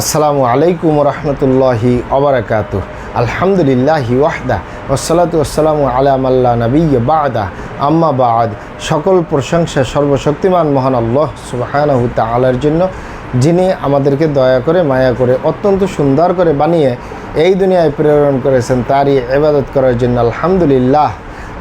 আসসালামু আলাইকুম রহমতুল্লাহি অবরাকাত আলহামদুলিল্লাহি ওয়াহদা ওসালাতু আসসালামু আলাম আল্লাহ নবী বাদা। আম্মা বাদ। সকল প্রশংসা সর্বশক্তিমান মহান আল্লাহ সুবাহানহু তালার জন্য, যিনি আমাদেরকে দয়া করে, মায়া করে, অত্যন্ত সুন্দর করে বানিয়ে এই দুনিয়ায় প্রেরণ করেছেন, তারই এবাদত করার জন্য আলহামদুলিল্লাহ।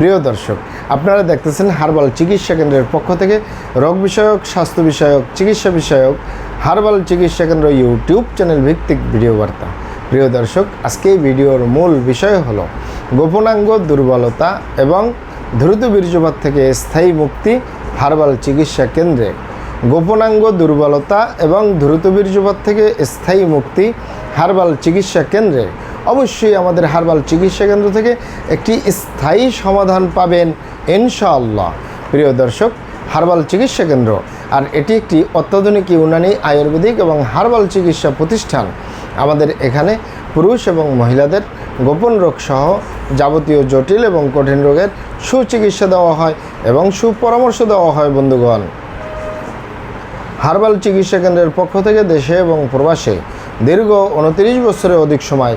প্রিয় দর্শক, আপনারা দেখতেছেন হার্বাল চিকিৎসা কেন্দ্রের পক্ষ থেকে রোগ বিষয়ক, স্বাস্থ্য বিষয়ক, চিকিৎসা বিষয়ক, হার্বাল চিকিৎসা কেন্দ্র ইউটিউব চ্যানেল ভিত্তিক ভিডিও বার্তা। প্রিয় দর্শক, আজকে ভিডিওর মূল বিষয় হলো গোপনাঙ্গ দুর্বলতা এবং দ্রুত বীর্যপাত থেকে স্থায়ী মুক্তি হার্বাল চিকিৎসা কেন্দ্রে। গোপনাঙ্গ দুর্বলতা এবং দ্রুত বীর্যপাত থেকে স্থায়ী মুক্তি হার্বাল চিকিৎসা কেন্দ্রে। অবশ্যই আমাদের হার্বাল চিকিৎসা কেন্দ্র থেকে একটি স্থায়ী সমাধান পাবেন ইনশাআল্লাহ। প্রিয় দর্শক, হারবাল চিকিৎসা কেন্দ্র, আর এটি একটি অত্যাধুনিক ইউনানি আয়ুর্বেদিক এবং হার্বাল চিকিৎসা প্রতিষ্ঠান। আমাদের এখানে পুরুষ এবং মহিলাদের গোপন রোগ সহ যাবতীয় জটিল এবং কঠিন রোগের সুচিকিৎসা দেওয়া হয় এবং সুপরামর্শ দেওয়া হয়, বন্ধুগণ। হার্বাল চিকিৎসা কেন্দ্রের পক্ষ থেকে দেশে এবং প্রবাসে দীর্ঘ উনত্রিশ বছরের অধিক সময়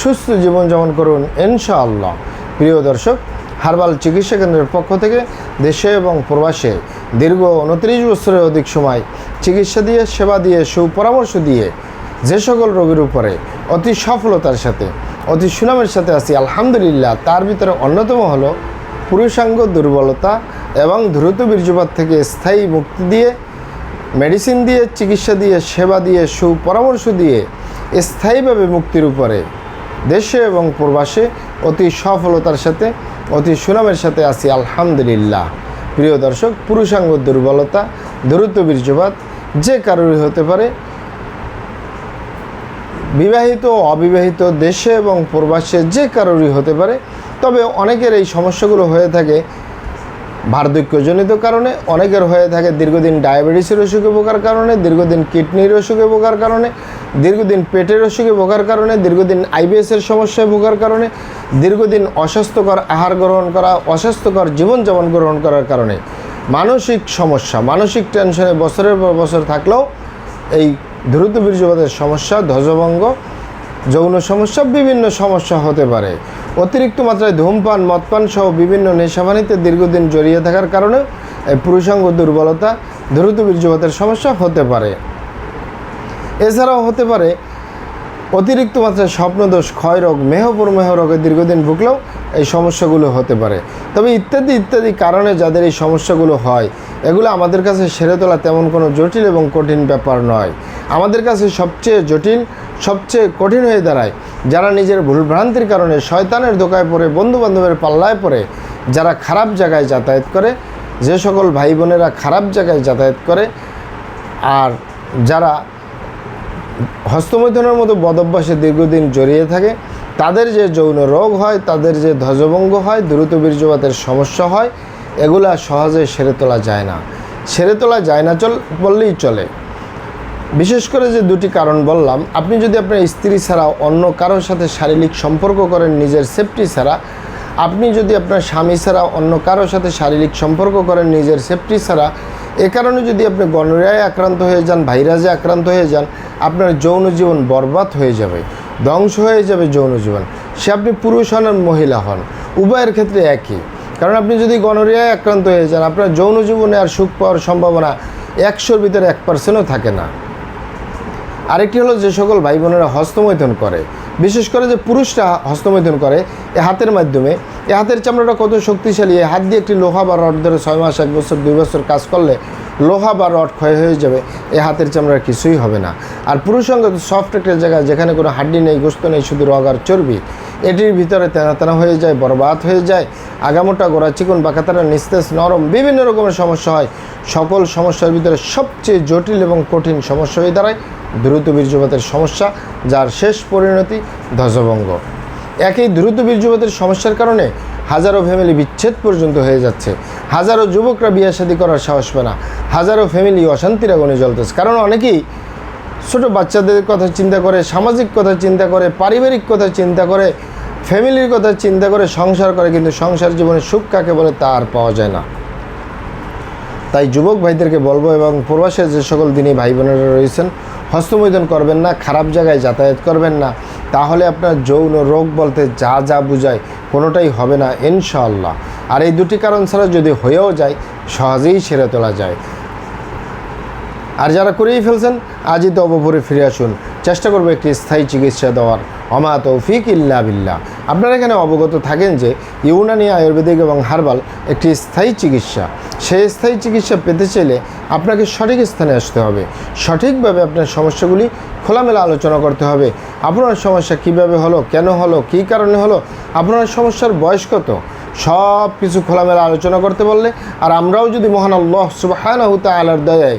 সুস্থ জীবনযাপন করুন, ইনশাআল্লাহ। প্রিয় দর্শক, হার্বাল চিকিৎসা কেন্দ্রের পক্ষ থেকে দেশে এবং প্রবাসে দীর্ঘ উনত্রিশ বছরের অধিক সময় চিকিৎসা দিয়ে, সেবা দিয়ে, সুপরামর্শ দিয়ে যে সকল রোগীর উপরে অতি সফলতার সাথে, অতি সুনামের সাথে আছি, আলহামদুলিল্লাহ, তার ভিতরে অন্যতম হলো পুরুষাঙ্গ দুর্বলতা এবং দ্রুত বীর্যপাত থেকে স্থায়ী মুক্তি দিয়ে, মেডিসিন দিয়ে, চিকিৎসা দিয়ে, সেবা দিয়ে, সুপরামর্শ দিয়ে স্থায়ীভাবে মুক্তির উপরে দেশে এবং প্রবাসে অতি সফলতার সাথে, অতি সুনামের সাথে আছি, আলহামদুলিল্লাহ। প্রিয় দর্শক, পুরুষাঙ্গ দুর্বলতা, দ্রুত বীর্যপাত যে কারোরই হতে পারে, বিবাহিত অবিবাহিত দেশে এবং প্রবাসে যে কারোরই হতে পারে, তবে অনেকের এই সমস্যাগুলো হয়ে থাকে বার্ধক্যজনিত কারণে, অনেকের হয়ে থাকে দীর্ঘদিন ডায়াবেটিসের অসুখে ভোগার কারণে, দীর্ঘদিন কিডনির অসুখে ভোগার কারণে, দীর্ঘদিন পেটের অসুখে ভোগার কারণে, দীর্ঘদিন আইবিএসের সমস্যায় ভোগার কারণে, দীর্ঘদিন অস্বাস্থ্যকর আহার গ্রহণ করা, অস্বাস্থ্যকর জীবনযাপন গ্রহণ করার কারণে। মানসিক সমস্যা, মানসিক টেনশনে বছরের পর বছর থাকলেও এই দ্রুত বীর্যপাতের সমস্যা, ধ্বজভঙ্গ যৌন সমস্যা, বিভিন্ন সমস্যা হতে পারে। অতিরিক্ত মাত্রায় ধূমপান, মদপান সহ বিভিন্ন নেশাবানিতে দীর্ঘদিন জড়িয়ে থাকার কারণে এই পুরুষাঙ্গ দুর্বলতা দ্রুত বীর্যপাতের সমস্যা হতে পারে। এছাড়াও হতে পারে, অতিরিক্ত মাত্রায় স্বপ্নদোষ, ক্ষয়রোগ মেহপ্রমেহ রোগে দীর্ঘদিন ভুগলেও এই সমস্যাগুলো হতে পারে। তবে ইত্যাদি ইত্যাদি কারণে যাদের এই সমস্যাগুলো হয়, এগুলো আমাদের কাছে সেরে তোলা তেমন কোনো জটিল এবং কঠিন ব্যাপার নয়। আমাদের কাছে সবচেয়ে জটিল সবচেয়ে কঠিন হয়ে দাঁড়ায়। যারা নিজের ভুলভ্রান্তির কারণে শয়তানের দোকায় পড়ে, বন্ধুবান্ধবের পাল্লায় পড়ে, যারা খারাপ জায়গায় যাতায়াত করে, যে সকল ভাই বোনেরা খারাপ জায়গায় যাতায়াত করে, আর যারা হস্তমৈথুনের মতো বদভ্যাসে দীর্ঘদিন জড়িয়ে থাকে, তাদের যে যৌন রোগ হয়, তাদের যে ধ্বজভঙ্গ হয়, দ্রুত বীর্যপাতের সমস্যা হয়, এগুলা সহজে সেরে তোলা যায় না। সেরে তোলা যায় না চল, বললেই চলে। বিশেষ করে যে দুটি কারণ বললাম, আপনি যদি আপনার স্ত্রী ছাড়া অন্য কারোর সাথে শারীরিক সম্পর্ক করেন নিজের সেফটি ছাড়া, আপনি যদি আপনার স্বামী ছাড়া অন্য কারোর সাথে শারীরিক সম্পর্ক করেন নিজের সেফটি ছাড়া, এ কারণে যদি আপনি গনোরিয়ায় আক্রান্ত হয়ে যান, ভাইরাসে আক্রান্ত হয়ে যান, আপনার যৌন জীবন বরবাদ হয়ে যাবে, ধ্বংস হয়ে যাবে যৌন জীবন। সে আপনি পুরুষ হন আর মহিলা হন, উভয়ের ক্ষেত্রে একই। কারণ আপনি যদি গনোরিয়ায় আক্রান্ত হয়ে যান, আপনার যৌন জীবনে আর সুখ পাওয়ার সম্ভাবনা একশোর ভিতরে এক পার্সেন্টও থাকে না। আরেকটি হলো যে সকল ভাই বোনেরা হস্তমৈথুন করে, বিশেষ করে যে পুরুষরা হস্তমৈথুন করে, এ হাতের মাধ্যমে। এ হাতের চামড়াটা কত শক্তিশালী হাত দিয়ে একটি লোহা বা রড ধরে ছয় মাস, এক বছর, দুই বছর কাজ করলে লোহা বা রড ক্ষয় হয়ে যাবে, এ হাতের চামড়ার কিছুই হবে না। আর পুরুষ পুরুষাঙ্গ সফট একটা জায়গা, যেখানে কোনো হাড্ডি নেই, গোস্ত নেই, শুধু রগ আর চর্বি। এটির ভিতরে তেনা তেনা হয়ে যায়, বরবাদ হয়ে যায়, আগামোটা, গোড়া, চিকন বাঁকাতারা নিস্তেজ, নরম, বিভিন্ন রকমের সমস্যা হয়। সকল সমস্যার ভিতরে সবচেয়ে জটিল এবং কঠিন সমস্যা হয়ে দাঁড়ায় দ্রুত বীর্যপাতের সমস্যা, যার শেষ পরিণতি ধ্বজভঙ্গ। একই দ্রুত বীর্যপাতের সমস্যার কারণে হাজারো ফ্যামিলি বিচ্ছেদ পর্যন্ত হয়ে যাচ্ছে। হাজারো যুবকরা বিয়ে শাদী করার সাহস পায় না। হাজারো ফ্যামিলি অশান্তির আগুনে জ্বলতেছে। কারণ অনেকেই ছোট বাচ্চাদের কথা চিন্তা করে, সামাজিক কথা চিন্তা করে, পারিবারিক কথা চিন্তা করে, ফ্যামিলির কথা চিন্তা করে সংসার করে, কিন্তু সংসার জীবনে সুখ কাকে বলে তা আর পাওয়া যায় না। তাই যুবক ভাইদেরকে বলব এবং প্রবাসে যে সকল দিনই ভাই বোনেরা রয়েছেন হস্তমৈদন করবেন না, খারাপ জায়গায় যাতায়াত করবেন না। তাহলে আপনার যৌন রোগ বলতে যা যা বুঝায় কোনোটাই হবে না ইনশাল্লাহ আর এই দুটি কারণ ছাড়া যদি হয়েও যায়, সহজেই সেরে তোলা যায়। আর যারা করেই ফেলছেন, আজই তো অবপরে ফিরে আসুন। চেষ্টা করব একটি স্থায়ী চিকিৎসা দেওয়ার। অমা তৌফিক ইল্লা বিল্লাহ। আপনারা এখানে অবগত থাকেন যে ইউনানি আয়ুর্বেদিক এবং হার্বাল একটি স্থায়ী চিকিৎসা। সেই স্থায়ী চিকিৎসা পেতে চাইলে আপনাকে সঠিক স্থানে আসতে হবে। সঠিকভাবে আপনার সমস্যাগুলি খোলামেলা আলোচনা করতে হবে। আপনার সমস্যা কীভাবে হলো, কেন হলো, কী কারণে হলো, আপনার সমস্যার বয়স কত? সব কিছু খোলামেলা আলোচনা করতে বললে, আর আমরাও যদি মহান আল্লাহ সুবাহানাহু তাআলার দয়ায়